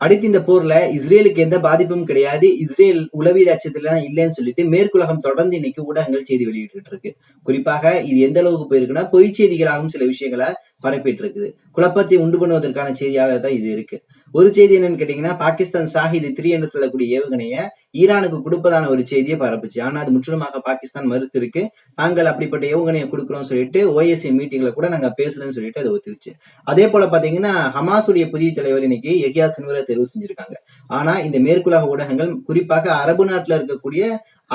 அடுத்து இந்த போர்ல இஸ்ரேலுக்கு எந்த பாதிப்பும் கிடையாது. இஸ்ரேல் உளவியல் அச்சத்துல இல்லைன்னு சொல்லிட்டு மேற்குலகம் தொடர்ந்து இன்னைக்கு ஊடகங்கள் செய்தி வெளியிட்டு இருக்கு. குறிப்பாக இது எந்த அளவுக்கு போயிருக்குன்னா பொய் செய்திகளாகவும் சில விஷயங்களை பரப்பிட்டு இருக்குது குழப்பத்தை உண்டு பண்ணுவதற்கான செய்தியாக தான் இது இருக்கு. ஒரு செய்தி என்னன்னு கேட்டீங்கன்னா பாகிஸ்தான் சாஹித் த்ரீ என்று சொல்லக்கூடிய ஏவுகணையை ஈரானுக்கு கொடுப்பதான ஒரு செய்தியை பரப்புச்சு. ஆனா அது முற்றிலுமாக பாகிஸ்தான் மறுத்து இருக்கு. நாங்கள் அப்படிப்பட்ட ஏவுகணையை கொடுக்குறோம் சொல்லிட்டு ஓஎஸ்சி மீட்டிங்ல கூட நாங்க பேசுறோம்னு சொல்லிட்டு அதை ஒத்துக்குச்சு. அதே போல பாத்தீங்கன்னா ஹமாஸுடைய புதிய தலைவர் இன்னைக்கு எகியா சின்வரை தெரிவு செஞ்சிருக்காங்க. ஆனா இந்த மேற்குலக ஊடகங்கள் குறிப்பாக அரபு நாட்டுல இருக்கக்கூடிய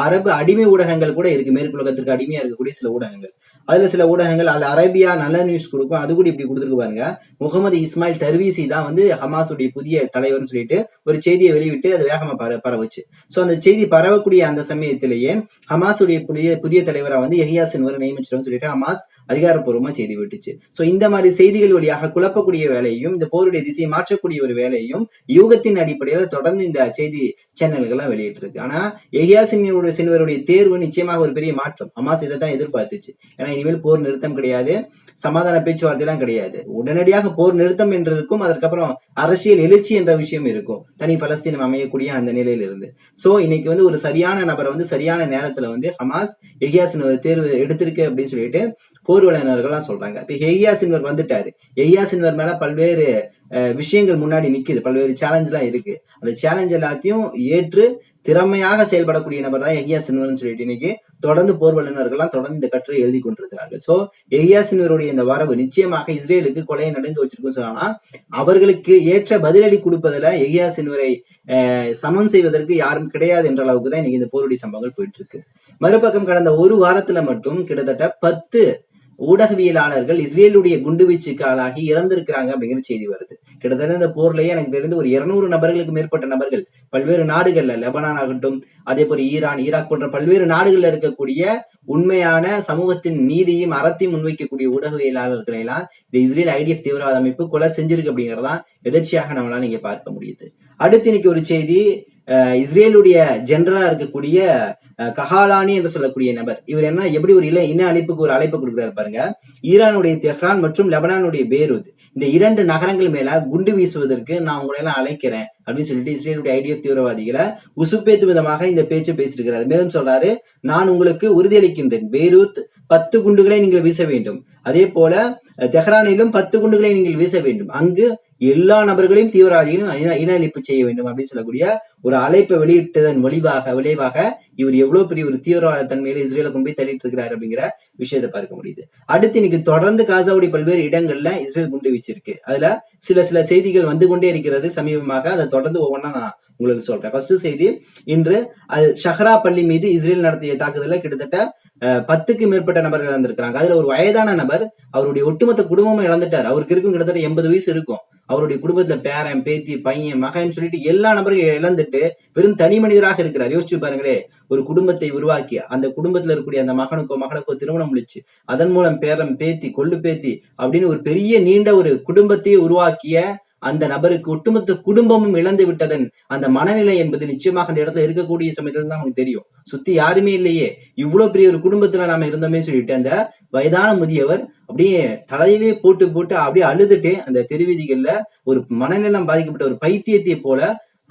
அரபு அடிமை ஊடகங்கள் கூட இருக்கு. மேற்குலகத்திற்கு அடிமையா இருக்கக்கூடிய சில ஊடகங்கள். அதுல சில ஊடகங்கள் அல்ல அரேபியா நல்ல நியூஸ் கொடுக்கும். அது கூட இப்படி கொடுத்துருக்கு பாருங்க. முகமது இஸ்மாயில் தர்வீசி தான் வந்து ஹமாஸுடைய புதிய தலைவர்னு சொல்லிட்டு ஒரு செய்தியை வெளியிட்டு அது வேகமாக பர பரவுச்சு. ஸோ அந்த செய்தி பரவக்கூடிய அந்த சமயத்திலேயே ஹமாஸுடைய புதிய புதிய தலைவரா வந்து எஹியா சின்வர் நியமிச்சிடும் சொல்லிட்டு ஹமாஸ் அதிகாரப்பூர்வமா செய்தி விட்டுச்சு. ஸோ இந்த மாதிரி செய்திகள் வழியாக குழப்பக்கூடிய வேலையையும் இந்த போருடைய திசையை மாற்றக்கூடிய ஒரு வேலையும் யூகத்தின் அடிப்படையில தொடர்ந்து இந்த செய்தி சேனல்கள்லாம் வெளியிட்டு இருக்கு ஆனா எஹியா சின்வருடைய சின்வருடைய தேர்வு நிச்சயமாக ஒரு பெரிய மாற்றம். ஹமாஸ் இதை தான் எதிர்பார்த்துச்சு. ஏன்னா இனிமேல் போர் நிறுத்தம் கிடையாது. சமாதான பேச்சுவார்த்தை எல்லாம் கிடையாது. உடனடியாக போர் நிறுத்தம் என்று இருக்கும் அதற்கப்புறம் அரசியல் எழுச்சி என்ற விஷயம் இருக்கும். தனி பலஸ்தீனம் அமையக்கூடிய அந்த நிலையில இருந்து சோ இன்னைக்கு வந்து ஒரு சரியான நபரை வந்து சரியான நேரத்துல வந்து ஹமாஸ் எஹியாசின் ஒரு தேர்வு எடுத்திருக்கு அப்படின்னு சொல்லிட்டு போர் வல்லுநர்கள்லாம் சொல்றாங்க. இப்ப ஹெய்யா சின்வர் வந்துட்டாரு. எய்யா சின்வர் மேல பல்வேறு விஷயங்கள் முன்னாடி நிக்குது. பல்வேறு சேலஞ்ச் எல்லாம் இருக்கு. அந்த சேலஞ்ச் எல்லாத்தையும் ஏற்று திறமையாக செயல்படக்கூடிய நபர் தான் எஹியா சின்வர்னு சொல்லிட்டு இன்னைக்கு தொடர்ந்து போர் வல்லுநர்கள்லாம் தொடர்ந்து இந்த கட்டுரை எழுதி கொண்டிருக்கிறார்கள். சோ எஹியா சின்வருடைய இந்த வரவு நிச்சயமாக இஸ்ரேலுக்கு கொலையை நடுங்க வச்சிருக்குன்னு சொன்னா அவர்களுக்கு ஏற்ற பதிலடி கொடுப்பதுல எஹியா சின்வரை சமன் செய்வதற்கு யாரும் கிடையாது என்ற அளவுக்கு தான் இன்னைக்கு இந்த போருடைய சம்பவங்கள் போயிட்டு இருக்கு. மறுபக்கம் கடந்த ஒரு வாரத்துல மட்டும் கிட்டத்தட்ட பத்து ஊடகவியலாளர்கள் இஸ்ரேலுடைய குண்டுவீச்சுக்கு ஆளாகி இறந்திருக்கிறாங்க அப்படிங்கிற செய்தி வருது. கிட்டத்தட்ட இந்த போர்லயே எனக்கு தெரிந்து ஒரு இருநூறு நபர்களுக்கு மேற்பட்ட நபர்கள் பல்வேறு நாடுகள்ல லெபனான் ஆகட்டும் அதே போல ஈரான் ஈராக் போன்ற பல்வேறு நாடுகள்ல இருக்கக்கூடிய உண்மையான சமூகத்தின் நீதியும் அறத்தையும் முன்வைக்கக்கூடிய ஊடகவியலாளர்களை எல்லாம் இந்த இஸ்ரேல் ஐடிஎஃப் தீவிரவாத அமைப்பு கொலை செஞ்சிருக்கு அப்படிங்கறதான் எதிர்ச்சியாக நம்மளால நீங்க பார்க்க முடியுது. அடுத்து இன்னைக்கு ஒரு செய்தி இஸ்ரேலுடைய ஜெனரலா இருக்கக்கூடிய கஹாலானி என்று சொல்லக்கூடிய நபர். இவர் என்ன எப்படி ஒரு இல இன அழைப்புக்கு ஒரு அழைப்பு கொடுக்குறாரு பாருங்க. ஈரானுடைய தெஹ்ரான் மற்றும் லெபனானுடைய பேரூத். இந்த இரண்டு நகரங்கள் மேல குண்டு வீசுவதற்கு நான் உங்களை எல்லாம் அழைக்கிறேன் அப்படின்னு சொல்லிட்டு இஸ்ரேலுடைய ஐடிஎஃப் தீவிரவாதிகளை உசுப்பேத்து விதமாக இந்த பேச்சு பேசியிருக்கிறார் மேலும் சொல்றாரு நான் உங்களுக்கு உறுதியளிக்கின்றேன். பேரூத் பத்து குண்டுகளை நீங்கள் வீச வேண்டும். அதே போல தெஹ்ரானிலும் பத்து குண்டுகளை நீங்கள் வீச வேண்டும். அங்கு எல்லா நபர்களையும் தீவிரவாதிகளும் இன இன அழிப்பு செய்ய வேண்டும் அப்படின்னு சொல்லக்கூடிய ஒரு அழைப்பை வெளியிட்டதன் விளைவாக விளைவாக இவர் எவ்வளவு பெரிய ஒரு தீவிரவாத தன்மையில இஸ்ரேல கொண்டு போய் தள்ளிட்டு இருக்கிறார் அப்படிங்கிற விஷயத்தை பார்க்க முடியுது. அடுத்து இன்னைக்கு தொடர்ந்து காசாவுடைய பல்வேறு இடங்கள்ல இஸ்ரேல் குண்டு வீசியிருக்கு. அதுல சில சில செய்திகள் வந்து கொண்டே இருக்கிறது. சமீபமாக அதை தொடர்ந்து ஒவ்வொன்றா நான் உங்களுக்கு சொல்றேன். ஃபர்ஸ்ட் செய்தி இன்று அது ஷஹரா பள்ளி மீது இஸ்ரேல் நடத்திய தாக்குதல கிட்டத்தட்ட பத்துக்கு மேற்பட்ட நபர்கள் இழந்திருக்கிறாங்க. அதுல ஒரு வயதான நபர் அவருடைய ஒட்டுமொத்த குடும்பமும் இழந்துட்டார். அவருக்கு இருக்கும் கிட்டத்தட்ட எண்பது வயசு இருக்கும். அவருடைய குடும்பத்துல பேரன் பேத்தி பையன் மகன் சொல்லிட்டு எல்லா நபர்களும் இழந்துட்டு வெறும் தனி மனிதராக இருக்கிறார். யோசிச்சு பாருங்களே ஒரு குடும்பத்தை உருவாக்கி அந்த குடும்பத்துல இருக்கக்கூடிய அந்த மகனுக்கோ மகனுக்கோ திருமணம் முடிச்சு அதன் மூலம் பேரன் பேத்தி கொள்ளு பேத்தி அப்படின்னு ஒரு பெரிய நீண்ட ஒரு குடும்பத்தையே உருவாக்கிய அந்த நபருக்கு ஒட்டுமொத்த குடும்பமும் இழந்து விட்டதன் அந்த மனநிலை என்பது நிச்சயமாக அந்த இடத்துல இருக்கக்கூடிய சமயத்துல தான் நமக்கு தெரியும். சுத்தி யாருமே இல்லையே. இவ்வளவு பெரிய ஒரு குடும்பத்துல நாம இருந்தோமே சொல்லிட்டு அந்த வயதான முதியவர் அப்படியே தலையிலே போட்டு போட்டு அப்படியே அழுதுட்டு அந்த தெருவீதிகள்ல ஒரு மனநலம் பாதிக்கப்பட்ட ஒரு பைத்தியத்தை போல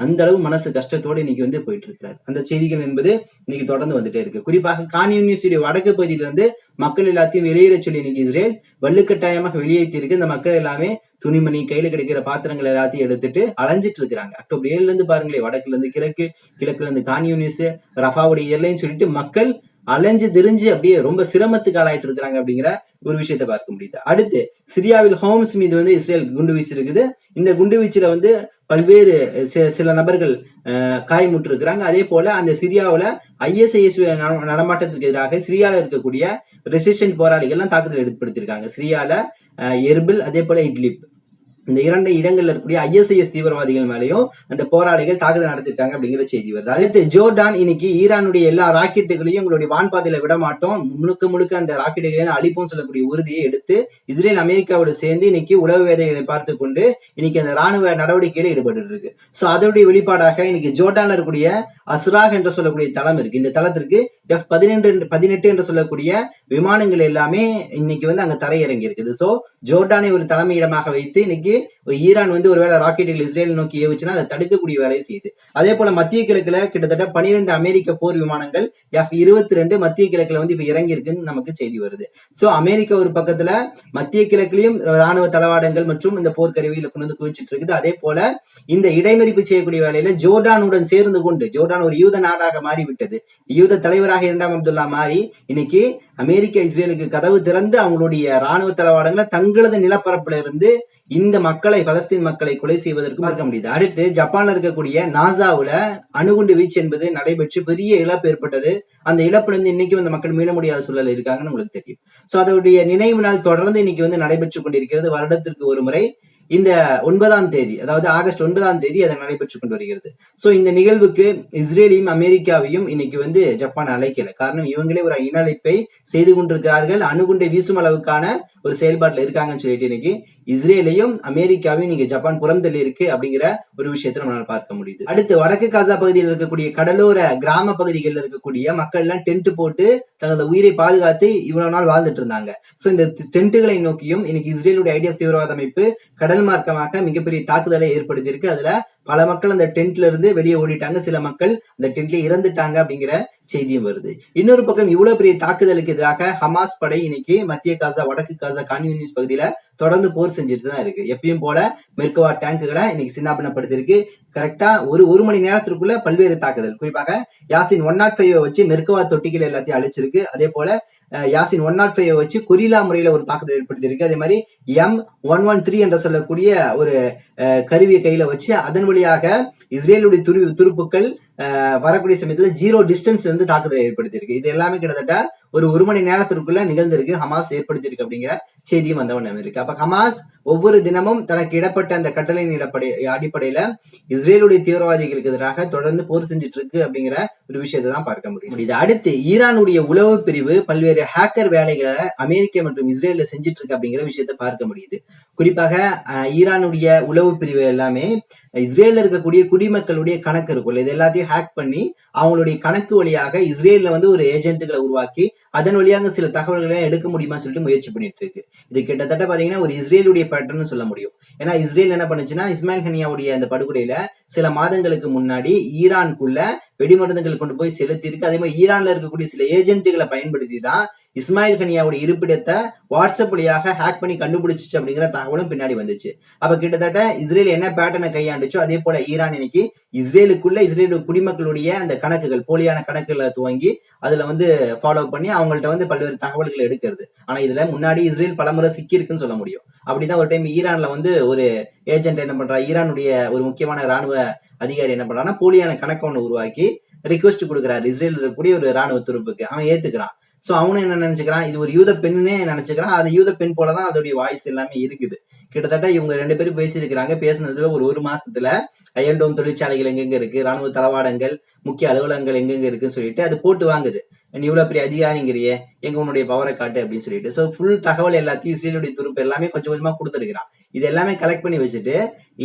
அந்த அளவு மனசு கஷ்டத்தோடு இன்னைக்கு வந்து போயிட்டு இருக்கிறார். அந்த செய்திகள் என்பது இன்னைக்கு தொடர்ந்து வந்துட்டே இருக்கு. குறிப்பாக கான் யூனிவர்சிட்டி வடக்கு பகுதியிலிருந்து மக்கள் எல்லாத்தையும் வெளியேற சொல்லி இன்னைக்கு இஸ்ரேல் வலுக்கட்டாயமாக வெளியேற்றி இருக்கு இந்த மக்கள் எல்லாமே துணிமணி கையில கிடைக்கிற பாத்திரங்கள் எல்லாத்தையும் எடுத்துட்டு அலைஞ்சிட்டு இருக்கிறாங்க. அக்டோபர் ஏழுல இருந்து பாருங்களேன் வடக்குல இருந்து கிழக்கு கிழக்குல இருந்து கான்யூனிஸ் ரஃபாவுடைய எல்லைன்னு சொல்லிட்டு மக்கள் அலைஞ்சு திரிஞ்சு அப்படியே ரொம்ப சிரமத்துக்கு ஆளாயிட்டு இருக்கிறாங்க அப்படிங்கிற ஒரு விஷயத்த பார்க்க முடியுது. அடுத்து சிரியாவில் ஹோம்ஸ் மீது வந்து இஸ்ரேல் குண்டு வீச்சு இருக்குது. இந்த குண்டு வீச்சுல வந்து பல்வேறு சில நபர்கள் காயமுற்று இருக்கிறாங்க அதே போல அந்த சிரியாவில் ஐஎஸ்ஐஎஸ் நடமாட்டத்திற்கு எதிராக சிரியால இருக்கக்கூடிய ரெசிஸ்டன்ட் போராளிகள் எல்லாம் தாக்குதல் ஏற்படுத்தியிருக்காங்க. சிரியால எர்பில் அதே போல இட்லிப். இந்த இரண்டு இடங்கள்ல இருக்கக்கூடிய ஐஎஸ்ஐஎஸ் தீவிரவாதிகள் மேலேயும் அந்த போராளிகள் தாக்குதல் நடத்திருக்காங்க அப்படிங்கிற செய்தி வருது. அடுத்து ஜோர்டான் இன்னைக்கு ஈரானுடைய எல்லா ராக்கெட்டுகளையும் உங்களுடைய வான்பாதையில விட மாட்டோம். முழுக்க முழுக்க அந்த ராக்கெட்டுகளையும் அழிப்போம் சொல்லக்கூடிய உறுதியை எடுத்து இஸ்ரேல் அமெரிக்காவோட சேர்ந்து இன்னைக்கு உளவு வேதைகளை பார்த்து கொண்டு இன்னைக்கு அந்த ராணுவ நடவடிக்கையில ஈடுபட்டு இருக்கு. ஸோ அதனுடைய வெளிப்பாடாக இன்னைக்கு ஜோர்டான்ல இருக்கக்கூடிய அஸ்ராக் என்று சொல்லக்கூடிய தளம் இருக்கு. இந்த தளத்திற்கு எஃப் பதினெண்டு பதினெட்டு என்று சொல்லக்கூடிய விமானங்கள் எல்லாமே இன்னைக்கு வந்து அங்க தரையிறங்கி இருக்குது சோ ஜோர்டானை ஒரு தலைமையிடமாக வைத்து இன்னைக்கு ஈரான் வந்து ஒருவேளை ராக்கெட்டுகள் இஸ்ரேல் நோக்கி ஏவுச்சுன்னா அதை தடுக்கக்கூடிய வேலையை செய்யுது. அதே போல மத்திய கிழக்குல கிட்டத்தட்ட பனிரெண்டு அமெரிக்க போர் விமானங்கள் எஃப் இருபத்தி ரெண்டு மத்திய கிழக்குல வந்து இப்ப இறங்கி இருக்குன்னு நமக்கு செய்தி வருது. சோ அமெரிக்கா ஒரு பக்கத்துல மத்திய கிழக்குலயும் ராணுவ தளவாடங்கள் மற்றும் இந்த போர்க்கருவியில கொண்டு வந்து குவிச்சிட்டு இருக்குது. அதே போல இந்த இடைமறிப்பு செய்யக்கூடிய வேலையில ஜோர்டானுடன் சேர்ந்து கொண்டு ஜோர்டான் ஒரு யூத நாடாக மாறிவிட்டது. யூத தலைவராக இரண்டாம் அப்துல்லா மாறி இன்னைக்கு அமெரிக்கா இஸ்ரேலுக்கு கதவு திறந்து அவங்களுடைய ராணுவ தளவாடங்களை தங்களது நிலப்பரப்புல இருந்து இந்த மக்களை பலஸ்தீன் மக்களை கொலை செய்வதற்கு பார்க்க முடியுது. அடுத்து ஜப்பான்ல இருக்கக்கூடிய நாசாவுல அணுகுண்டு வீச்சு என்பது நடைபெற்று பெரிய இழப்பு ஏற்பட்டது. அந்த இழப்புல இருந்து இன்னைக்கும் அந்த மக்கள் மீள முடியாத சூழல் இருக்காங்கன்னு உங்களுக்கு தெரியும். சோ அதோடைய நினைவு நாள் தொடர்ந்து இன்னைக்கு வந்து நடைபெற்று கொண்டிருக்கிறது. வருடத்திற்கு ஒரு முறை இந்த ஒன்பதாம் தேதி அதாவது ஆகஸ்ட் ஒன்பதாம் தேதி அதை நடைபெற்று கொண்டு வருகிறது. ஸோ இந்த நிகழ்வுக்கு இஸ்ரேலையும் அமெரிக்காவையும் இன்னைக்கு வந்து ஜப்பான் அழைக்கல. காரணம் இவங்களே ஒரு இன அழைப்பை செய்து கொண்டிருக்கிறார்கள். அணுகுண்டை வீசும் அளவுக்கான ஒரு செயல்பாட்டில் இருக்காங்கன்னு சொல்லிட்டு இன்னைக்கு இஸ்ரேலையும் அமெரிக்காவையும் நீங்க ஜப்பான் புறம் தள்ளி இருக்கு அப்படிங்கிற ஒரு விஷயத்தை நம்மளால பார்க்க முடியுது. அடுத்து வடக்கு காசா பகுதியில் இருக்கக்கூடிய கடலோர கிராம பகுதிகளில் இருக்கக்கூடிய மக்கள் எல்லாம் டென்ட் போட்டு தங்களது உயிரை பாதுகாத்து இவ்வளவு நாள் வாழ்ந்துட்டு இருந்தாங்க. சோ இந்த டென்ட்டுகளை நோக்கியும் இன்னைக்கு இஸ்ரேலுடைய ஐடியா தீவிரவாத அமைப்பு கடல் மார்க்கமாக மிகப்பெரிய தாக்குதலை ஏற்படுத்தியிருக்கு. அதுல பல மக்கள் அந்த டென்ட்ல இருந்து வெளியே ஓடிட்டாங்க. சில மக்கள் அந்த டென்ட்ல இறந்துட்டாங்க அப்படிங்கிற செய்தியும் வருது. இன்னொரு பக்கம் இவ்வளவு பெரிய தாக்குதலுக்கு எதிராக ஹமாஸ் படை இன்னைக்கு மத்திய காசா வடக்கு காசா கான்யூனிஸ் பகுதியில தொடர்ந்து போர் செஞ்சுட்டு தான் இருக்கு. எப்பயும் போல மெர்கவா டேங்குகளை இன்னைக்கு சின்னாபனப்படுத்திருக்கு கரெக்டா ஒரு ஒரு மணி நேரத்திற்குள்ள பல்வேறு தாக்குதல். குறிப்பாக யாசின் ஒன் நாட் ஃபைவ் வச்சு மெர்கவா தொட்டிகள் எல்லாத்தையும் அழிச்சிருக்கு. அதே போல யாசின் ஒன் நாட் ஃபைவ் வச்சு கொரில்லா முறையில ஒரு தாக்குதல் ஏற்படுத்தியிருக்கு. அதே மாதிரி எம் ஒன் ஒன் த்ரீ என்ற சொல்லக்கூடிய ஒரு அஹ், கருவியை கையில வச்சு அதன் வழியாக இஸ்ரேலுடைய துரு துருப்புக்கள் அஹ், வரக்கூடிய சமயத்துல ஜீரோ டிஸ்டன்ஸ்ல இருந்து தாக்குதல் ஏற்படுத்தியிருக்கு. இது எல்லாமே கிட்டத்தட்ட ஒரு ஒரு மணி நேரத்திற்குள்ள நிகழ்ந்திருக்கு. ஹமாஸ் ஏற்படுத்தியிருக்கு அப்படிங்கிற செய்தியும் உடனே இருக்கு. அப்ப ஹமாஸ் ஒவ்வொரு தினமும் தனக்கு இடப்பட்ட அந்த கட்டளையின் இடப்படை அடிப்படையில இஸ்ரேலுடைய தீவிரவாதிகளுக்கு எதிராக தொடர்ந்து போர் செஞ்சுட்டு இருக்கு அப்படிங்கிற ஒரு விஷயத்தை தான் பார்க்க முடியும் முடியுது. அடுத்து ஈரானுடைய உளவு பிரிவு பல்வேறு ஹேக்கர் வேலைகளை அமெரிக்கா மற்றும் இஸ்ரேல்ல செஞ்சுட்டு இருக்கு அப்படிங்கிற விஷயத்தை பார்க்க முடியுது. குறிப்பாக ஈரானுடைய உளவு பிரிவு எல்லாமே இஸ்ரேல்ல இருக்கக்கூடிய குடிமக்களுடைய கணக்கு இருக்கும்ல. இது எல்லாத்தையும் ஹேக் பண்ணி அவங்களுடைய கணக்கு வழியாக இஸ்ரேல்ல வந்து ஒரு ஏஜென்ட்டுகளை உருவாக்கி அதன் வழியாக சில தகவல்களை எடுக்க முடியுமான்னு சொல்லிட்டு முயற்சி பண்ணிட்டு இருக்கு இது கிட்டத்தட்ட பாத்தீங்கன்னா ஒரு இஸ்ரேலுடைய பேட்டர்ன் சொல்ல முடியும். ஏன்னா இஸ்ரேல் என்ன பண்ணுச்சுன்னா இஸ்மாயில் ஹனியாவுடைய அந்த படுகொலையில சில மாதங்களுக்கு முன்னாடி ஈரானுக்குள்ள வெடிமருந்துகள் கொண்டு போய் செலுத்தி இருக்கு அதே மாதிரி ஈரான்ல இருக்கக்கூடிய சில ஏஜென்ட்டுகளை பயன்படுத்தி தான் இஸ்மாயில் கனியாவுடைய இருப்பிடத்தை வாட்ஸ்அப் வழியாக ஹேக் பண்ணி கண்டுபிடிச்சிச்சு அப்படிங்கிற தகவலும் பின்னாடி வந்துச்சு. அப்ப கிட்டத்தட்ட இஸ்ரேல் என்ன பேட்டர்னை கையாண்டுச்சோ அதே போல ஈரான் இன்னைக்கு இஸ்ரேலுக்குள்ள இஸ்ரேல் குடிமக்களுடைய அந்த கணக்குகள் போலியான கணக்குகளை துவங்கி அதுல வந்து ஃபாலோ பண்ணி அவங்கள்ட்ட வந்து பல்வேறு தகவல்களை எடுக்கிறது. ஆனா இதுல முன்னாடி இஸ்ரேல் பலமுறை சிக்கி இருக்குன்னு சொல்ல முடியும். அப்படிதான் ஒரு டைம் ஈரான்ல வந்து ஒரு ஏஜென்ட் என்ன பண்றா ஈரானுடைய ஒரு முக்கியமான ராணுவ அதிகாரி என்ன பண்றான்னா போலியான கணக்கு ஒன்று உருவாக்கி ரிக்வெஸ்ட் கொடுக்குறாரு. இஸ்ரேல் இருக்கக்கூடிய ஒரு ராணுவ துருப்புக்கு. அவன் ஏத்துக்கிறான். ஸோ அவனும் என்ன நினைச்சுக்கிறான்? இது ஒரு யூத பெண்ணுன்னே நினைச்சுக்கிறான். அது யூத பெண் போலதான் அதோடைய வாய்ஸ் எல்லாமே இருக்குது. கிட்டத்தட்ட இவங்க ரெண்டு பேரும் பேசியிருக்கிறாங்க. பேசுனதுல ஒரு ஒரு மாசத்துல அயன்டோம் தொழிற்சாலைகள் எங்கெங்க இருக்கு? ராணுவ தளவாடங்கள் முக்கிய அலுவலகங்கள் எங்கெங்க இருக்குன்னு சொல்லிட்டு அது போட்டு வாங்குது. நீ இவ்வளவு பெரிய அதிகாரிங்கிறியே எங்க உன்னுடைய பவரை காட்டு அப்படின்னு சொல்லிட்டு. சோ ஃபுல் தகவல் எல்லாத்தையும் இஸ்ரேலுடைய துருப்பு எல்லாமே கொஞ்சம் கொஞ்சமா கொடுத்துருக்கிறான். இது எல்லாமே கலெக்ட் பண்ணி வச்சுட்டு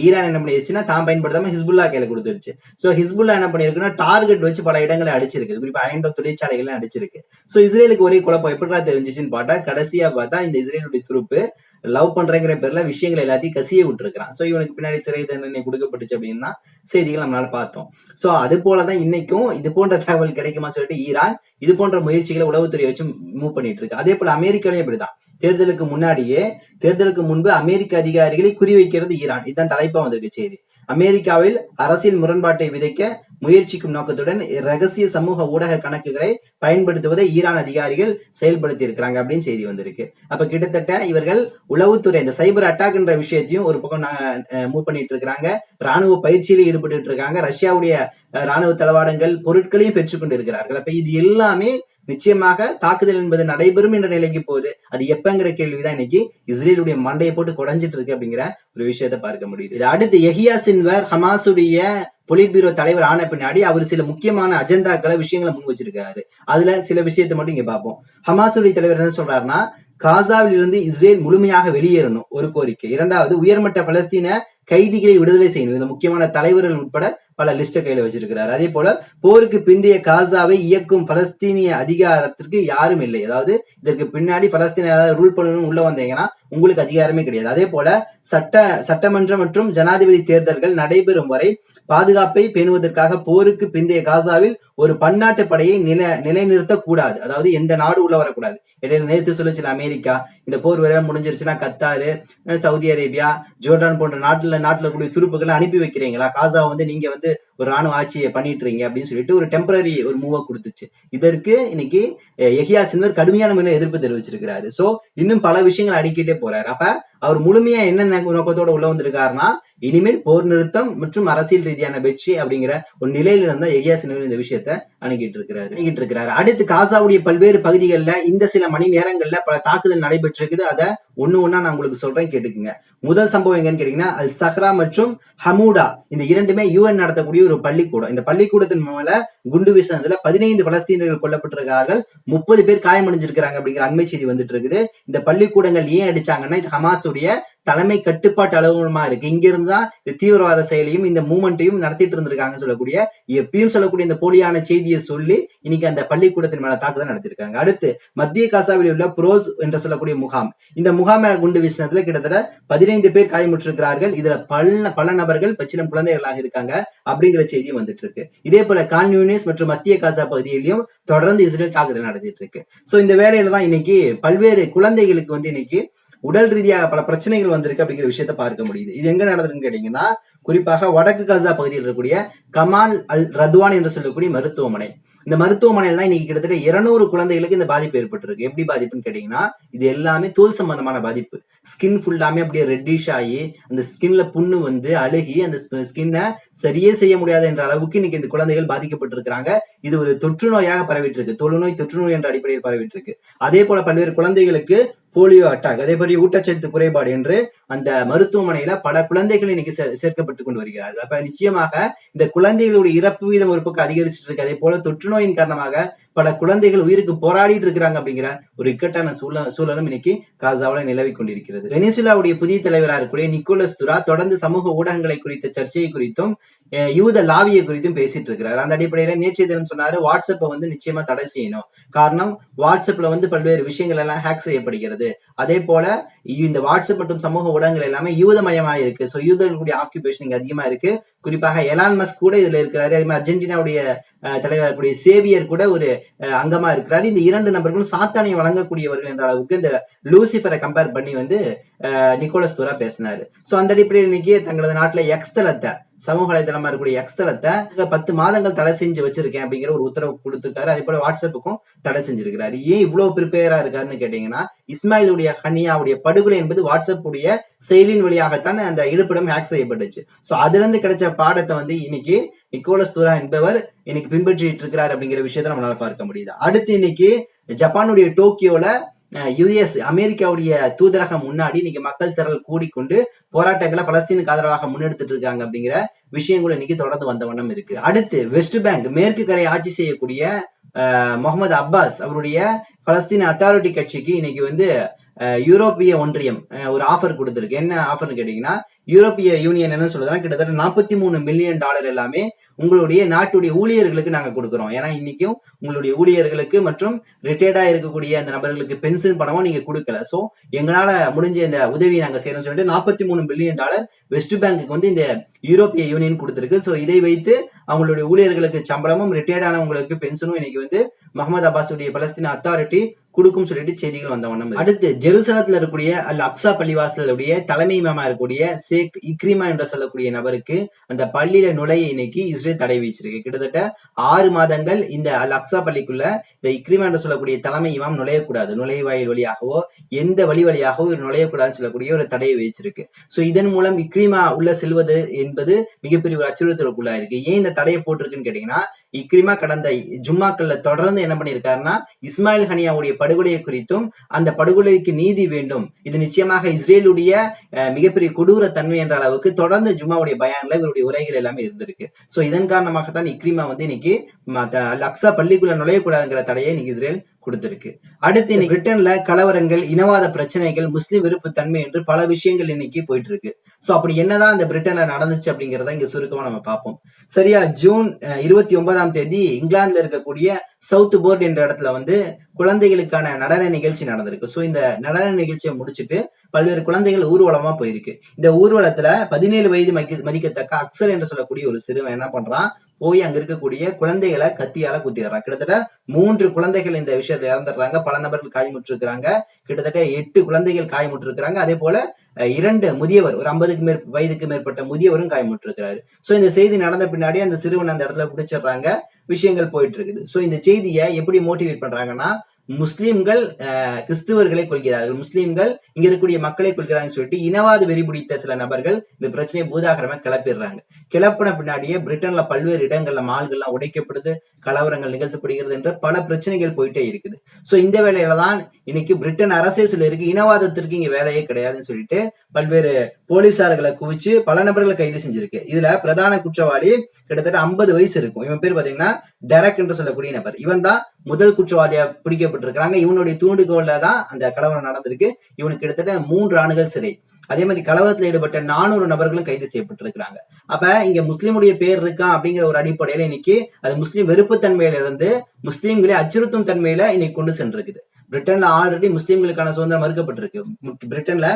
ஈரான் என்ன பண்ணிடுச்சுன்னா தான் பயன்படுத்தாம ஹிஸ்புல்லா கையில கொடுத்துருச்சு. சோ ஹிஸ்புல்லா என்ன பண்ணிருக்குன்னா டார்கெட் வச்சு பல இடங்களை அடிச்சிருக்கு. குறிப்பா அயன்டோ தொழிற்சாலைகள் அடிச்சிருக்கு. சோ இஸ்ரேலுக்கு ஒரே குழப்பம் எப்படிலாம் தெரிஞ்சிச்சுன்னு பார்த்தா கடைசியா பார்த்தா இந்த இஸ்ரேலுடைய துருப்பு லவ் பண்றேங்கிற பேர்ல விஷயங்கள் எல்லாத்தையும் கசிய விட்டுருக்கான் சோ இவனுக்கு பின்னாடி சிறை தண்டனை கொடுக்கப்பட்டுச்சு அப்படின்னா செய்திகள் நம்மளால பார்த்தோம். சோ அது போலதான் இன்னைக்கும் இது போன்ற தகவல் கிடைக்குமா சொல்லிட்டு ஈரான் இது போன்ற முயற்சிகளை உளவுத்துறை வச்சு மூவ் பண்ணிட்டு இருக்கு. அதே போல அமெரிக்காலையும் இப்படிதான் தேர்தலுக்கு முன்னாடியே தேர்தலுக்கு முன்பு அமெரிக்க அதிகாரிகளை குறிவைக்கிறது ஈரான். இதுதான் தலைப்பா வந்திருக்கு செய்தி. அமெரிக்காவில் அரசியல் முரண்பாட்டை விதைக்க முயற்சிக்கும் நோக்கத்துடன் ரகசிய சமூக ஊடக கணக்குகளை பயன்படுத்துவதை ஈரான் அதிகாரிகள் செயல்படுத்தி இருக்கிறாங்க அப்படின்னு செய்தி வந்திருக்கு. அப்ப கிட்டத்தட்ட இவர்கள் உளவுத்துறை இந்த சைபர் அட்டாக்ன்ற விஷயத்தையும் ஒரு பக்கம் மூவ் பண்ணிட்டு இருக்கிறாங்க ராணுவ பயிற்சியில ஈடுபட்டு இருக்காங்க ரஷ்யாவுடைய அஹ், ராணுவ தளவாடங்கள் பொருட்களையும் பெற்றுக்கொண்டு இருக்கிறார்கள். அப்ப இது எல்லாமே நிச்சயமாக தாக்குதல் என்பது நடைபெறும் என்ற நிலைக்கு போகுது. அது எப்பங்கிற கேள்விதான் இன்னைக்கு இஸ்ரேலுடைய மண்டையை போட்டு குடஞ்சிட்டு இருக்கு அப்படிங்கிற ஒரு விஷயத்த பார்க்க முடியுது. இது அடுத்து எஹியா சின்வர் ஹமாசுடைய பொலிட் பீரோ தலைவர் ஆன பின்னாடி அவர் சில முக்கியமான அஜெண்டாக்களை விஷயங்களை முன் வச்சிருக்காரு. அதுல சில விஷயத்த மட்டும் இங்க பார்ப்போம். ஹமாசுடைய தலைவர் என்ன சொல்றாருன்னா காசாவில் இருந்து இஸ்ரேல் முழுமையாக வெளியேறணும் ஒரு கோரிக்கை. இரண்டாவது உயர்மட்ட பலஸ்தீன கைதிகளை விடுதலை செய்யணும். இந்த முக்கியமான தலைவர்கள் உட்பட பல லிஸ்ட கையில வச்சிருக்கிறார். அதே போல போருக்கு பிந்தைய காசாவை இயக்கும் பலஸ்தீனிய அதிகாரத்திற்கு யாரும் இல்லை. அதாவது இதற்கு பின்னாடி பலஸ்தீன ஏதாவது ரூல் பண்ணணும் உள்ள வந்தீங்கன்னா உங்களுக்கு அதிகாரமே கிடையாது. அதே போல சட்ட சட்டமன்ற மற்றும் ஜனாதிபதி தேர்தல்கள் நடைபெறும் வரை பாதுகாப்பை பேணுவதற்காக போருக்கு பிந்தைய காசாவில் ஒரு பன்னாட்டு படையை நில நிலைநிறுத்த கூடாது அதாவது எந்த நாடு உள்ள வரக்கூடாது. இடையில நேற்று சொல்லுச்சுல அமெரிக்கா இந்த போர் வேற முடிஞ்சிருச்சுன்னா கத்தாரு அஹ் சவுதி அரேபியா ஜோர்டான் போன்ற நாட்டுல நாட்டுல கூடிய துருப்புகளை அனுப்பி வைக்கிறீங்களா? காசாவை வந்து நீங்க வந்து ஒரு ராணுவ ஆட்சியை பண்ணிட்டு இருக்கீங்க அப்படின்னு சொல்லிட்டு ஒரு டெம்பரரி ஒரு மூவை கொடுத்துச்சு. இதற்கு இன்னைக்கு எஹியா சின்வர் கடுமையான முறையில் எதிர்ப்பு தெரிவிச்சிருக்கிறாரு. சோ இன்னும் பல விஷயங்கள் அடிக்கிட்டே போறாரு. அப்ப அவர் முழுமையா என்ன நோக்கத்தோட உள்ள வந்திருக்காருன்னா இனிமேல் போர் நிறுத்தம் மற்றும் அரசியல் ரீதியான வெற்றி அப்படிங்கிற ஒரு நிலையில இருந்தா எகியா இந்த விஷயத்த அணுகிட்டு இருக்கிறாரு. அணுகிட்டு இருக்கிறாரு. அடுத்து காசாவுடைய பல்வேறு பகுதிகளில் இந்த சில மணி நேரங்கள்ல பல தாக்குதல் நடைபெற்றிருக்குது. அதை ஒண்ணு ஒண்ணா நான் உங்களுக்கு சொல்றேன் கேட்டுக்குங்க. முதல் சம்பவம் எங்கன்னு கேட்டீங்கன்னா அல் சஹ்ரா மற்றும் ஹமூடா இந்த இரண்டுமே யூஎன் நடத்தக்கூடிய ஒரு பள்ளிக்கூடம். இந்த பள்ளிக்கூடத்தின் மேல குண்டு வீசினதுல பதினைந்து பலஸ்தீனர்கள் கொல்லப்பட்டிருக்கார்கள் முப்பது பேர் காயமடைஞ்சிருக்கிறாங்க அப்படிங்கிற அண்மை செய்தி வந்துட்டு இருக்குது. இந்த பள்ளிக்கூடங்கள் ஏன் அடிச்சாங்கன்னா இது ஹமாஸுடைய தலைமை கட்டுப்பாட்டு அலுவலகமா இருக்கு. இங்க இருந்தா இந்த தீவிரவாத செயலையும் இந்த மூமெண்ட்டையும் நடத்திட்டு இருந்திருக்காங்க சொல்லக்கூடிய எப்பயும் சொல்லக்கூடிய இந்த போலியான செய்தியை சொல்லி இன்னைக்கு அந்த பள்ளிக்கூடத்தின் மேல தாக்குதல் நடத்திருக்காங்க அடுத்து மத்திய காசாவில் உள்ள புரோஸ் என்று சொல்லக்கூடிய முகாம். இந்த முகாம குண்டு வீசினதுல கிட்டத்தட்ட பதினைந்து பேர் காயமுற்றிருக்கிறார்கள். இதுல பல பல நபர்கள் பச்சிலம் குழந்தைகளாக இருக்காங்க அப்படிங்கிற செய்தியும் வந்துட்டு இருக்கு இதே போல கான்யூனிஸ் மற்றும் மத்திய காசா பகுதியிலையும் தொடர்ந்து இஸ்ரேல் தாக்குதல் நடத்திட்டு இருக்கு சோ இந்த வேலையில தான் இன்னைக்கு பல்வேறு குழந்தைகளுக்கு வந்து இன்னைக்கு உடல் ரீதியாக பல பிரச்சனைகள் வந்திருக்கு அப்படிங்கிற விஷயத்த பார்க்க முடியுது. இது எங்க நடந்திருக்குன்னு கேட்டீங்கன்னா குறிப்பாக வடக்கு காசா பகுதியில் இருக்கக்கூடிய கமால் அல் ரத்வான் என்று சொல்லக்கூடிய மருத்துவமனை. இந்த மருத்துவமனையில் தான் இன்னைக்கு கிட்டத்தட்ட இருநூறு குழந்தைகளுக்கு இந்த பாதிப்பு ஏற்பட்டிருக்கு. எப்படி பாதிப்புன்னு கேட்டீங்கன்னா இது எல்லாமே தோல் சம்பந்தமான பாதிப்பு. ஸ்கின் ஃபுல்லாமே அப்படியே ரெட்டிஷ் ஆகி அந்த ஸ்கின்ல புண்ணு வந்து அழுகி அந்த ஸ்கின்னை சரியே செய்ய முடியாது என்ற அளவுக்கு இன்னைக்கு இந்த குழந்தைகள் பாதிக்கப்பட்டிருக்கிறாங்க. இது ஒரு தொற்று நோயாக பரவிட்டு இருக்கு. தொழுநோய் தொற்று நோய் என்ற அடிப்படையில் பரவிட்டு இருக்கு. அதே போல பல்வேறு குழந்தைகளுக்கு போலியோ அட்டாக் அதே மாதிரி ஊட்டச்சத்து குறைபாடு என்று அந்த மருத்துவமனையில பல குழந்தைகள் இன்னைக்கு சே- சேர்க்கப்பட்டு கொண்டு வருகிறார்கள். அப்ப நிச்சயமாக இந்த குழந்தைகளுடைய இறப்பு வீதம் ஒரு பக்கம் அதிகரிச்சுட்டு இருக்கு. அதே போல தொற்று நோயின் காரணமாக பல குழந்தைகள் உயிருக்கு போராடிட்டு இருக்கிறாங்க அப்படிங்கிற ஒரு இக்கட்டான சூழ சூழலும் இன்னைக்கு காசாவில நிலவி கொண்டிருக்கிறது. வெனிசுலாவுடைய புதிய தலைவராக இருக்கக்கூடிய நிக்கோலஸ் துரா தொடர்ந்து சமூக ஊடகங்களை குறித்த சர்ச்சையை குறித்தும் யூத லாவியை குறித்தும் பேசிட்டு இருக்கிறார். அந்த அடிப்படையில நேற்றைய தினம் சொன்னாரு வாட்ஸ்அப்பை வந்து நிச்சயமா தடை செய்யணும். காரணம் வாட்ஸ்அப்ல வந்து பல்வேறு விஷயங்கள் எல்லாம் ஹேக் செய்யப்படுகிறது. அதே போல இந்த வாட்ஸ்அப் மற்றும் சமூக ஊடகங்கள் எல்லாமே யூதமயமா இருக்கு ஸோ யூதர்களுடைய ஆக்குபேஷன் இங்க அதிகமா இருக்கு. குறிப்பாக எலான் மஸ்க் கூட இதுல இருக்கிறாரு. அதே மாதிரி அர்ஜென்டினாவுடைய தலைவர் கூடிய சேவியர் கூட ஒரு அஹ், அங்கமா இருக்கிறாரு. இந்த இரண்டு நபர்களும் சாத்தானை வழங்கக்கூடியவர்கள் என்ற அளவுக்கு இந்த லூசிபரை கம்பேர் பண்ணி வந்து நிக்கோலஸ் தூரா பேசினாரு. சோ அந்த அடிப்படையில் இன்னைக்கு தங்களது நாட்டுல எக்ஸ் தளத்தை சமூக வலைதளமா இருக்கக்கூடிய எக்ஸ் தளத்தை பத்து மாதங்கள் தடை செஞ்சு வச்சிருக்கேன் அப்படிங்கிற ஒரு உத்தரவு கொடுத்துருக்காரு. அதே போல வாட்ஸ்அப்புக்கும் தடை செஞ்சிருக்கிறாரு. ஏன் இவ்வளவு ப்ரிப்பேரா இருக்காருன்னு கேட்டீங்கன்னா இஸ்மாயிலுடைய ஹனியாவுடைய படுகொலை என்பது வாட்ஸ்அப் உடைய செயலின் வழியாகத்தான் அந்த இருப்பிடம் ஹேக் செய்யப்பட்டுச்சு. சோ அதுல இருந்து கிடைச்ச பாடத்தை வந்து இன்னைக்கு நிக்கோலஸ் துரா என்பவர் இன்னைக்கு பின்பற்றிட்டு இருக்கிறார் அப்படிங்கிற விஷயத்தை நம்மளால பார்க்க முடியுது. அடுத்து இன்னைக்கு ஜப்பானுடைய டோக்கியோல யுஎஸ் அமெரிக்காவுடைய தூதரகம் முன்னாடி இன்னைக்கு மக்கள் திரள் கூடிக்கொண்டு போராட்டங்களை பலஸ்தீனுக்கு ஆதரவாக முன்னெடுத்துட்டு இருக்காங்க அப்படிங்கிற விஷயங்களும் இன்னைக்கு தொடர்ந்து வந்த வண்ணம் இருக்கு. அடுத்து வெஸ்ட் பேங்க் மேற்கு கரை ஆட்சி செய்யக்கூடிய முகமது அப்பாஸ் அவருடைய பலஸ்தீன் அத்தாரிட்டி கட்சிக்கு இன்னைக்கு வந்து யூரோப்பிய ஒன்றியம் ஒரு ஆஃபர் கொடுத்துருக்கு. என்ன ஆஃபர்னு கேட்டீங்கன்னா யூரோப்பிய யூனியன் என்ன சொல்றதுன்னா கிட்டத்தட்ட நாற்பத்தி மூணு மில்லியன் டாலர் எல்லாமே உங்களுடைய நாட்டுடைய ஊழியர்களுக்கு நாங்கள் கொடுக்குறோம். ஏன்னா இன்னைக்கும் உங்களுடைய ஊழியர்களுக்கு மற்றும் ரிட்டையர்டாக இருக்கக்கூடிய அந்த நபர்களுக்கு பென்ஷன் பணமும் நீங்கள் கொடுக்கல. ஸோ எங்களால் முடிஞ்ச இந்த உதவியை நாங்கள் செய்யறோம் சொல்லிட்டு நாற்பத்தி மூணு மில்லியன் டாலர் வெஸ்ட் பேங்குக்கு வந்து இந்த யூரோப்பிய யூனியன் கொடுத்துருக்கு. ஸோ இதை வைத்து அவங்களுடைய ஊழியர்களுக்கு சம்பளமும் ரிட்டையர்ட் ஆனவங்களுக்கு பென்ஷனும் இன்னைக்கு வந்து மஹமது அப்பாஸுடைய பலஸ்தீன அத்தாரிட்டி கொடுக்கும் சொல்லிட்டு செய்திகள் வந்த வண்ணம் அடுத்து ஜெருசலத்துல இருக்கக்கூடிய அல் அப்சா பள்ளிவாசலுடைய தலைமை இமாமா இருக்கக்கூடிய ஷேக் இக்ரிமா என்று சொல்லக்கூடிய நபருக்கு அந்த பள்ளியில நுழைய இன்னைக்கு இஸ்ரேல் தடை விதிச்சிருக்கு. கிட்டத்தட்ட ஆறு மாதங்கள் இந்த அல் அக்ஸா பள்ளிக்குள்ள இந்த இக்ரிமா என்று சொல்லக்கூடிய தலைமை இமாம் நுழையக்கூடாது. நுழைவாயில் வழியாகவோ எந்த வழி வழியாகவோ இவர் நுழையக்கூடாதுன்னு சொல்லக்கூடிய ஒரு தடையை விதிச்சிருக்கு. சோ இதன் மூலம் இக்ரிமா உள்ள செல்வது என்பது மிகப்பெரிய ஒரு அச்சுறுத்தலுக்குள்ளா இருக்கு ஏன் இந்த தடையை போட்டிருக்குன்னு கேட்டீங்கன்னா இக்ரிமா கடந்த ஜும்மாக்கள்ல தொடர்ந்து என்ன பண்ணியிருக்காருன்னா இஸ்மாயில் ஹனியாவுடைய படுகொலையை குறித்தும் அந்த படுகொலைக்கு நீதி வேண்டும். இது நிச்சயமாக இஸ்ரேலுடைய மிகப்பெரிய கொடூர தன்மை என்ற அளவுக்கு தொடர்ந்து ஜும்மாவுடைய பயான்ல இவருடைய உரைகள் எல்லாமே இருந்திருக்கு. சோ இதன் காரணமாகத்தான் இக்ரிமா வந்து இன்னைக்கு லக்ஸா பள்ளிக்குள்ள நுழையக்கூடாதுங்கிற தடையை இன்னைக்கு இஸ்ரேல் கொடுத்திருக்கு. அடுத்து இன்னைக்கு பிரிட்டன்ல கலவரங்கள் இனவாத பிரச்சனைகள் முஸ்லிம் விருப்பு தன்மை என்று பல விஷயங்கள் இன்னைக்கு போயிட்டு இருக்கு சோ அப்படி என்னதான் அந்த பிரிட்டன்ல நடந்துச்சு அப்படிங்கறத இங்க சுருக்கமா நம்ம பார்ப்போம். சரியா ஜூன் இருபத்தி ஒன்பதாம் தேதி இங்கிலாந்துல இருக்கக்கூடிய சவுத் போர்ட் என்ற இடத்துல வந்து குழந்தைகளுக்கான நடன நிகழ்ச்சி நடந்திருக்கு. சோ இந்த நடன நிகழ்ச்சியை முடிச்சுட்டு பல்வேறு குழந்தைகள் ஊர்வலமா போயிருக்கு. இந்த ஊர்வலத்துல பதினேழு வயது மதிக்கத்தக்க அக்சர் என்று சொல்லக்கூடிய ஒரு சிறுவன் என்ன பண்றான்? போய் அங்க இருக்கக்கூடிய குழந்தைகளை கத்தியால குத்திடுறான் கிட்டத்தட்ட மூன்று குழந்தைகள் இந்த விஷயத்துல இறந்துடுறாங்க. பல நபர்கள் காயமுற்றிருக்கிறாங்க. கிட்டத்தட்ட எட்டு குழந்தைகள் காயமுற்றிருக்கிறாங்க. அதே போல இரண்டு முதியவர் ஒரு ஐம்பதுக்கு மேற் வயதுக்கு மேற்பட்ட முதியவரும் காயமுற்றிருக்கிறாரு. சோ இந்த செய்தி நடந்த பின்னாடி அந்த சிறுவன் அந்த இடத்துல பிடிச்சிடுறாங்க விஷயங்கள் போயிட்டு இருக்குது. சோ இந்த செய்தியை எப்படி மோட்டிவேட் பண்றாங்கன்னா முஸ்லீம்கள் கிறிஸ்துவர்களை கொள்கிறார்கள் முஸ்லீம்கள் இங்க இருக்கக்கூடிய மக்களை கொள்கிறாங்கன்னு சொல்லிட்டு இனவாத வெறி பிடித்த சில நபர்கள் இந்த பிரச்சனையை பூதாகரமா கிளப்பிடுறாங்க. கிளப்பின பின்னாடியே பிரிட்டன்ல பல்வேறு இடங்கள்ல மால்கள்லாம் உடைக்கப்படுது கலவரங்கள் நிகழ்த்தப்படுகிறது என்ற பல பிரச்சனைகள் போயிட்டே இருக்குது. சோ இந்த வேலையில தான் இன்னைக்கு பிரிட்டன் அரசே சொல்லியிருக்கு இனவாதத்திற்கு இங்க வேலையே கிடையாதுன்னு சொல்லிட்டு பல்வேறு போலீசார்களை குவிச்சு பல நபர்களை கைது செஞ்சிருக்கு. இதுல பிரதான குற்றவாளி கிட்டத்தட்ட 50 வயசு இருக்கும். இவன் பேர் பாத்தீங்கன்னா டெரக் என்று சொல்லக்கூடிய நபர். இவன் தான் முதல் குற்றவாளியா பிடிக்கப்பட்டிருக்கிறாங்க. இவனுடைய தூண்டுகோல்ல தான் அந்த கலவரம் நடந்திருக்கு. இவனுக்கு கிட்டத்தட்ட மூன்று ஆண்டுகள் சிறை. அதே மாதிரி கலவரத்தில் ஈடுபட்ட நானூறு நபர்களும் கைது செய்யப்பட்டிருக்கிறாங்க. அப்ப இங்க முஸ்லீமுடைய பேர் இருக்கா அப்படிங்கிற ஒரு அடிப்படையில இன்னைக்கு அது முஸ்லீம் வெறுப்புத்தன்மையில இருந்து முஸ்லீம்களை அச்சுறுத்தும் தன்மையில இன்னைக்கு கொண்டு சென்றிருக்குது. பிரிட்டன்ல ஆல்ரெடி முஸ்லீம்களுக்கான சுதந்திரம் மறுக்கப்பட்டிருக்கு. பிரிட்டன்ல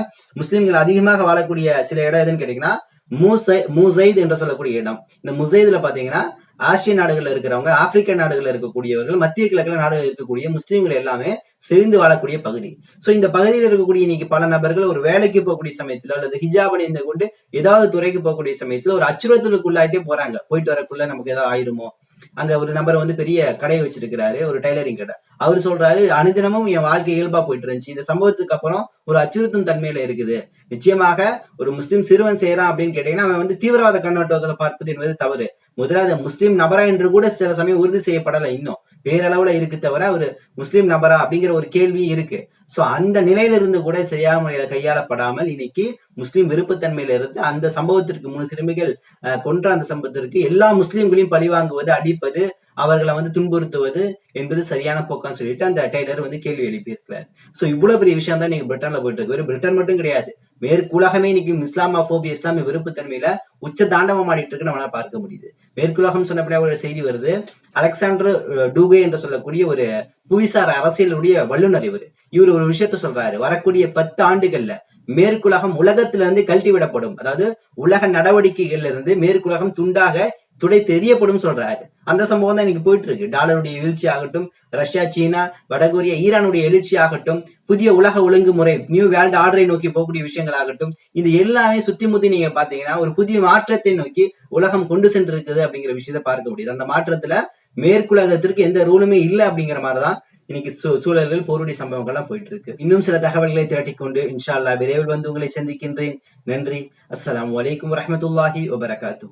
முஸ்லீம்கள் அதிகமாக வாழக்கூடிய சில இடம் எதுன்னு கேட்டீங்கன்னா மூசை மூசைத் என்று சொல்லக்கூடிய இடம். இந்த முசைதுல பாத்தீங்கன்னா ஆசிய நாடுகள்ல இருக்கிறவங்க ஆப்பிரிக்க நாடுகள்ல இருக்கக்கூடியவர்கள் மத்திய கிழக்குல நாடுகள் இருக்கக்கூடிய முஸ்லீம்கள் எல்லாமே செறிந்து வாழக்கூடிய பகுதி. சோ இந்த பகுதியில் இருக்கக்கூடிய இன்னைக்கு பல நபர்கள் ஒரு வேலைக்கு போகக்கூடிய சமயத்துல அல்லது ஹிஜாப் அணிந்து கொண்டு ஏதாவது துறைக்கு போகக்கூடிய சமயத்துல ஒரு அச்சுறுத்தலுக்குள்ளாயிட்டே போறாங்க. போயிட்டு வரக்குள்ள நமக்கு ஏதாவது ஆயிருமோ? அங்க ஒரு நம்பர் வந்து பெரிய கடையை வச்சிருக்கிறாரு ஒரு டைலரிங் கடை. அவர் சொல்றாரு அனுதினமும் என் வாழ்க்கை இயல்பா போயிட்டு இருந்துச்சு. இந்த சம்பவத்துக்கு அப்புறம் ஒரு அச்சுறுத்தும் தன்மையில இருக்குது. நிச்சயமாக ஒரு முஸ்லிம் சிறுவன் செய்யறான் அப்படின்னு கேட்டீங்கன்னா அவன் வந்து தீவிரவாத கண்ணோட்டத்துல பார்ப்பது என்பது தவறு. முதலாவது முஸ்லீம் நபரா என்று கூட சில சமயம் உறுதி செய்யப்படலை இன்னும். பேரளவுல இருக்கு தவிர அவர் முஸ்லீம் நபரா அப்படிங்கிற ஒரு கேள்வி இருக்கு. சோ அந்த நிலையில இருந்து கூட சரியான முறையில கையாளப்படாமல் இன்னைக்கு முஸ்லீம் விருப்பத்தன்மையில இருந்து அந்த சம்பவத்திற்கு மூணு சிறுமிகள் அஹ், கொன்ற அந்த சம்பவத்திற்கு எல்லா முஸ்லீம்களையும் பழிவாங்குவது அடிப்பது அவர்களை வந்து துன்புறுத்துவது என்பது சரியான போக்கான்னு சொல்லிட்டு அந்த டெய்லர் வந்து கேள்வி எழுப்பியிருக்கிறார். சோ இவ்வளவு பெரிய விஷயம் தான் நீங்க பிரிட்டன்ல போயிட்டு இருக்கு. பிரிட்டன் மட்டும் கிடையாது. மேற்குலகமே இன்னைக்கு இஸ்லாமாபோபியா இஸ்லாமிய விருப்பத்தன்மையில உச்ச தாண்டவம் ஆடிட்டு இருக்கு நம்மளால பார்க்க முடியுது. மேற்குலகம் சொன்னபடியா ஒரு செய்தி வருது. அலெக்சாண்டர் டூகே என்று சொல்லக்கூடிய ஒரு புவிசார் அரசியலுடைய வல்லுநர் இவர். இவர் ஒரு விஷயத்த சொல்றாரு. வரக்கூடிய பத்து ஆண்டுகள்ல மேற்குலகம் உலகத்திலிருந்து கழட்டி விடப்படும். அதாவது உலக நடவடிக்கைகள்ல இருந்து மேற்குலகம் துண்டாக துடை தெரியப்படும் சொல்றாரு. அந்த சம்பவம் தான் இன்னைக்கு போயிட்டு இருக்கு டாலருடைய வீழ்ச்சி ஆகட்டும் ரஷ்யா சீனா வடகொரியா ஈரானுடைய எழுச்சி ஆகட்டும் புதிய உலக ஒழுங்குமுறை நியூ வேர்ல்ட் ஆர்டரை நோக்கி போகக்கூடிய விஷயங்கள் ஆகட்டும் இது எல்லாமே சுத்தி முத்தி நீங்க பாத்தீங்கன்னா ஒரு புதிய மாற்றத்தை நோக்கி உலகம் கொண்டு சென்று இருக்குது அப்படிங்கிற விஷயத்தை பார்க்க முடியுது. அந்த மாற்றத்துல மேற்குலகத்திற்கு எந்த ரூலுமே இல்லை அப்படிங்கிற மாதிரிதான் இன்னைக்கு சூ- சூழல்கள் போருடைய சம்பவங்கள்லாம் போயிட்டு இருக்கு இன்னும் சில தகவல்களை திரட்டி கொண்டு இன்ஷா விரைவில் வந்து உங்களை சந்திக்கின்றேன். நன்றி. அஸ்ஸலாமு வலைக்கம் வரமத்துல்லாஹி வபரகாத்து